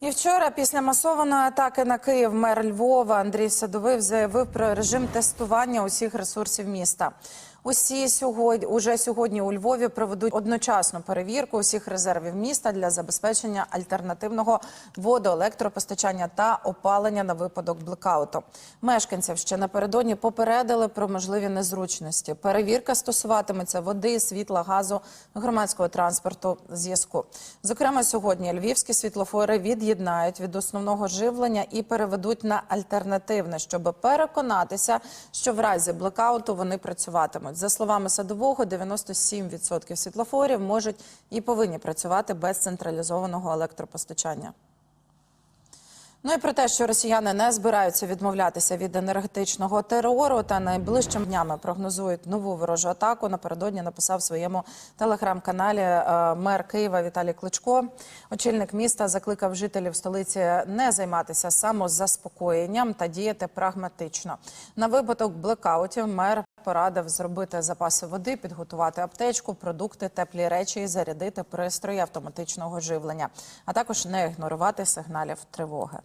І вчора, після масованої атаки на Київ, мер Львова Андрій Садовив заявив про режим тестування усіх ресурсів міста. Усі сьогодні уже сьогодні у Львові проведуть одночасну перевірку усіх резервів міста для забезпечення альтернативного водоелектропостачання та опалення на випадок блекауту. Мешканців ще напередодні попередили про можливі незручності. Перевірка стосуватиметься води, світла, газу, громадського транспорту, зв'язку. Зокрема, сьогодні львівські світлофори від'єднають від основного живлення і переведуть на альтернативне, щоб переконатися, що в разі блекауту вони працюватимуть. За словами садового, 97% світлофорів можуть і повинні працювати без централізованого електропостачання. Ну і про те, що росіяни не збираються відмовлятися від енергетичного терору та найближчими днями прогнозують нову ворожу атаку. Напередодні написав в своєму телеграм-каналі е, мер Києва Віталій Кличко. Очільник міста закликав жителів столиці не займатися самозаспокоєнням та діяти прагматично. На випадок блекаутів мер порадив зробити запаси води, підготувати аптечку, продукти, теплі речі і зарядити пристрої автоматичного живлення, а також не ігнорувати сигналів тривоги.